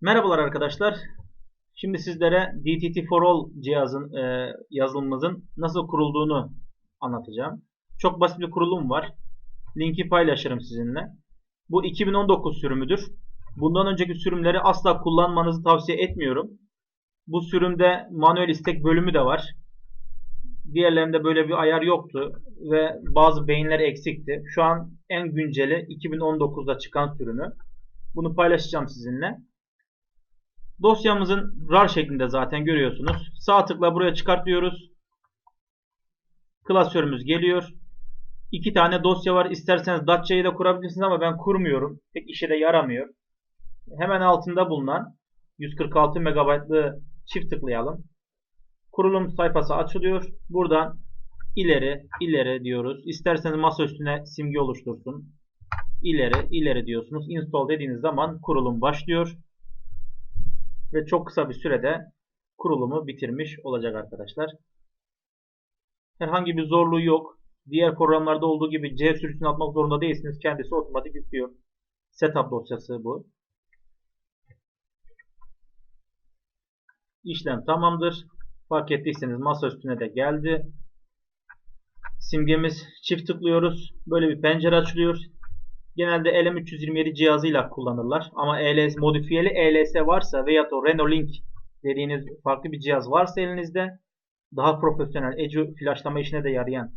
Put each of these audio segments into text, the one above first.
Merhabalar arkadaşlar. Şimdi sizlere DTT for All cihazın e, yazılımımızın nasıl kurulduğunu anlatacağım. Çok basit bir kurulum var. Linki paylaşırım sizinle. Bu 2019 sürümüdür. Bundan önceki sürümleri asla kullanmanızı tavsiye etmiyorum. Bu sürümde manuel istek bölümü de var. Diğerlerinde böyle bir ayar yoktu ve bazı beyinler eksikti. Şu an en günceli 2019'da çıkan sürümü. Bunu paylaşacağım sizinle. Dosyamızın RAR şeklinde zaten görüyorsunuz. Sağ tıkla buraya çıkart diyoruz. Klasörümüz geliyor. İki tane dosya var. İsterseniz Datça'yı da kurabilirsiniz ama ben kurmuyorum. Pek işe de yaramıyor. Hemen altında bulunan 146 MB'lı çift tıklayalım. Kurulum sayfası açılıyor. Buradan ileri, ileri diyoruz. İsterseniz masa üstüne simge oluştursun. İleri, ileri diyorsunuz. Install dediğiniz zaman kurulum başlıyor ve çok kısa bir sürede kurulumu bitirmiş olacak arkadaşlar. Herhangi bir zorluğu yok. Diğer programlarda olduğu gibi C sürüsünü atmak zorunda değilsiniz. Kendisi otomatik yüklüyor. Setup dosyası bu. İşlem tamamdır. Fark ettiyseniz masa üstüne de geldi. Simgemiz çift tıklıyoruz. Böyle bir pencere açılıyor. Genelde LM327 cihazıyla kullanırlar. Ama ELS, modifiyeli ELS varsa veya da Renault Link dediğiniz farklı bir cihaz varsa elinizde daha profesyonel ECU flashlama işine de yarayan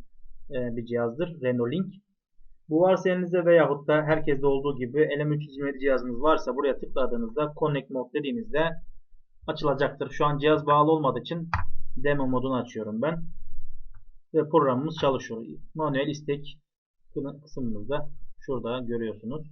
e, bir cihazdır. Renault Link. Bu varsa elinizde veyahut da herkeste olduğu gibi LM327 cihazınız varsa buraya tıkladığınızda Connect Mode dediğinizde açılacaktır. Şu an cihaz bağlı olmadığı için demo modunu açıyorum ben. Ve programımız çalışıyor. Manuel istek kısmımızda Şurada görüyorsunuz.